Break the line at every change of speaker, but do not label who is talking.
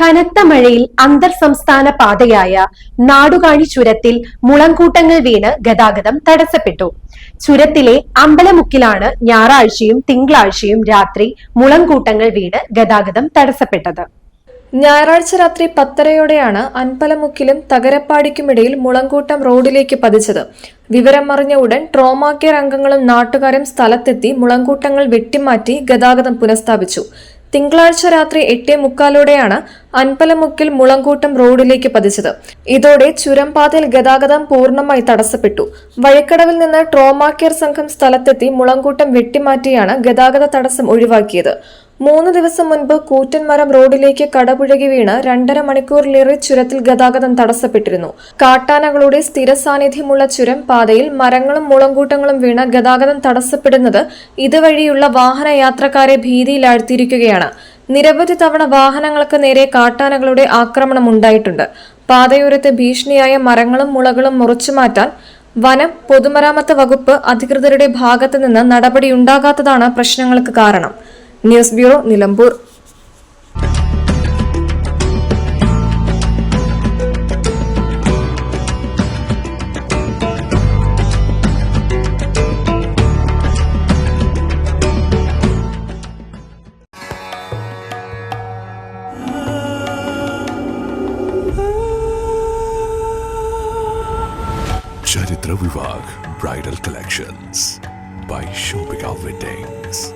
കനത്ത മഴയിൽ അന്തർ സംസ്ഥാന പാതയായ നാടുകാണി ചുരത്തിൽ മുളങ്കൂട്ടങ്ങൾ വീണ് ഗതാഗതം തടസ്സപ്പെട്ടു. ചുരത്തിലെ അമ്പലമുക്കിലാണ് ഞായറാഴ്ചയും തിങ്കളാഴ്ചയും രാത്രി മുളങ്കൂട്ടങ്ങൾ വീണ് ഗതാഗതം തടസ്സപ്പെട്ടത്.
ഞായറാഴ്ച രാത്രി പത്തരയോടെയാണ് അൻപലമുക്കിലും തകരപ്പാടിക്കുമിടയിൽ മുളങ്കൂട്ടം റോഡിലേക്ക് പതിച്ചത്. വിവരം അറിഞ്ഞ ഉടൻ ട്രോമാ കെയർ അംഗങ്ങളും നാട്ടുകാരും സ്ഥലത്തെത്തി മുളങ്കൂട്ടങ്ങൾ വെട്ടിമാറ്റി ഗതാഗതം പുനഃസ്ഥാപിച്ചു. തിങ്കളാഴ്ച രാത്രി എട്ടേ മുക്കാലോടെയാണ് അൻപലമുക്കിൽ മുളങ്കൂട്ടം റോഡിലേക്ക് പതിച്ചത്. ഇതോടെ ചുരംപാതയിൽ ഗതാഗതം പൂർണമായി തടസ്സപ്പെട്ടു. വഴിക്കടവിൽ നിന്ന് ട്രോമാ കെയർ സംഘം സ്ഥലത്തെത്തി മുളങ്കൂട്ടം വെട്ടിമാറ്റിയാണ് ഗതാഗത തടസ്സം ഒഴിവാക്കിയത്. മൂന്ന് ദിവസം മുൻപ് കൂറ്റൻമരം റോഡിലേക്ക് കടപുഴകി വീണ് രണ്ടര മണിക്കൂറിലേറെ ചുരത്തിൽ ഗതാഗതം തടസ്സപ്പെട്ടിരുന്നു. കാട്ടാനകളുടെ സ്ഥിര സാന്നിധ്യമുള്ള ചുരം പാതയിൽ മരങ്ങളും മുളങ്കൂട്ടങ്ങളും വീണ് ഗതാഗതം തടസ്സപ്പെടുന്നത് ഇതുവഴിയുള്ള വാഹന യാത്രക്കാരെ ഭീതിയിലാഴ്ത്തിയിരിക്കുകയാണ്. നിരവധി തവണ വാഹനങ്ങൾക്ക് നേരെ കാട്ടാനകളുടെ ആക്രമണം ഉണ്ടായിട്ടുണ്ട്. പാതയോരത്തെ ഭീഷണിയായ മരങ്ങളും മുളകളും മുറിച്ചുമാറ്റാൻ വനം പൊതുമരാമത്ത് വകുപ്പ് അധികൃതരുടെ ഭാഗത്തു നിന്ന് നടപടിയുണ്ടാകാത്തതാണ് പ്രശ്നങ്ങൾക്ക് കാരണം. News bureau Nilambur.
ചരിത്ര വിഭാഗ് bridal collections by Shoppika weddings